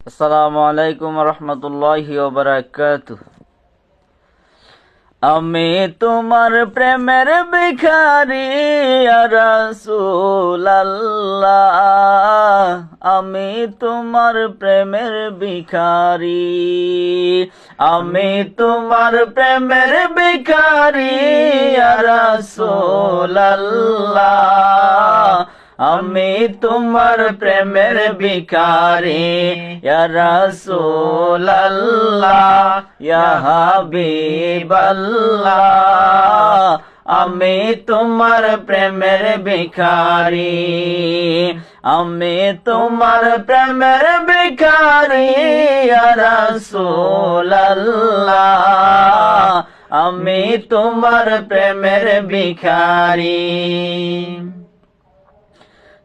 আসসালামু আলাইকুম রহমতুল্লাহি আমি তোমার প্রেমের ভিখারি রসুল আমি তোমার প্রেমের ভিখারি। আমি তোমার প্রেমের ভিখারি রসুল আমি তোমার প্রেমের রাসূলুল্লাহ, ইয়া হাবিবাল্লাহ। আমি তোমার প্রেমের ভিখারি, আমি তোমার প্রেমের ইয়া রাসূলুল্লাহ। আমি তোমার প্রেমের ভিখারি।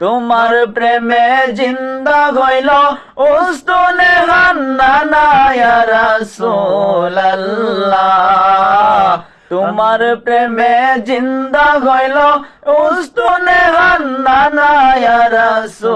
তোমার প্রেমে জিন্দা হইল উস্তুনে হান্না রাসূলুল্লাহ। তোমার প্রেমে জিন্দা হইল উস্তুনে হান্না রাসূলুল্লাহ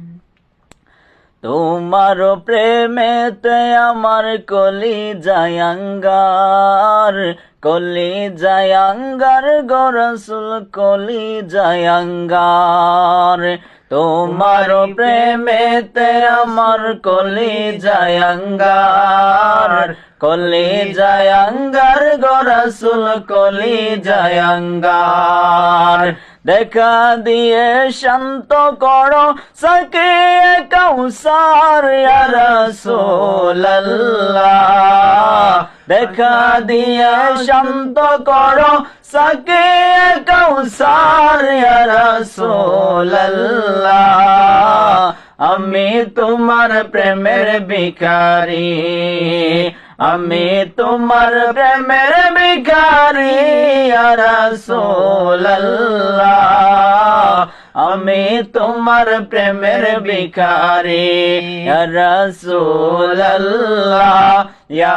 তোমার প্রেমেতে আমার কলি জায়াঙ্গার কলি জায়াঙ্গার গরসুল কলি জায়াঙ্গার তোমার প্রেমেতে আমার কলি জায়াঙ্গার কলি জায়াঙ্গার গরসুল কলি জায়াঙ্গার দেখা দিয়ে শান্ত করো, সকে কৌসার রসোল্লাহ দেখা দিয়ে শান্ত করো, সকে কৌসার রসোল্লাহ আমি তোমার প্রেমের ভিখারি, আমি তোমার প্রেমের ভিখারি রসোল্লাহ তোমার প্রেমের বিকারে।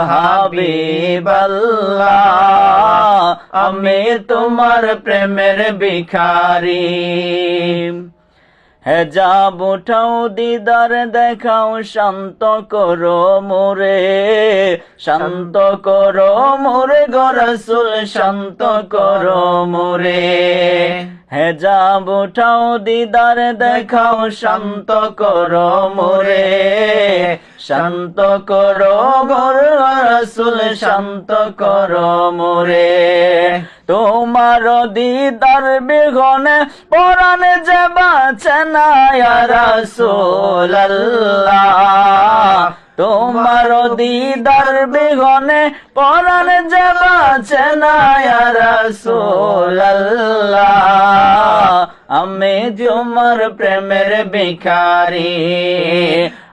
হাবিবাল্লাহ আমি তোমার প্রেমের ভিখারি। হে যাব দিদার, দেখাও শান্ত করো মোরে। শান্ত করো মোরে, গরসুল শান্ত করো মোরে। হে যাব দিদার, দেখাও শান্ত করো মোরে। শান্ত করো গর রসুল শান্ত করো মোরে। তোমার দিদার বিঘনে পরাণ যে বাঁচে না তোমার দিদার বিঘনে পরাণ যে বাঁচে না আমি তোমার প্রেমের ভিখারি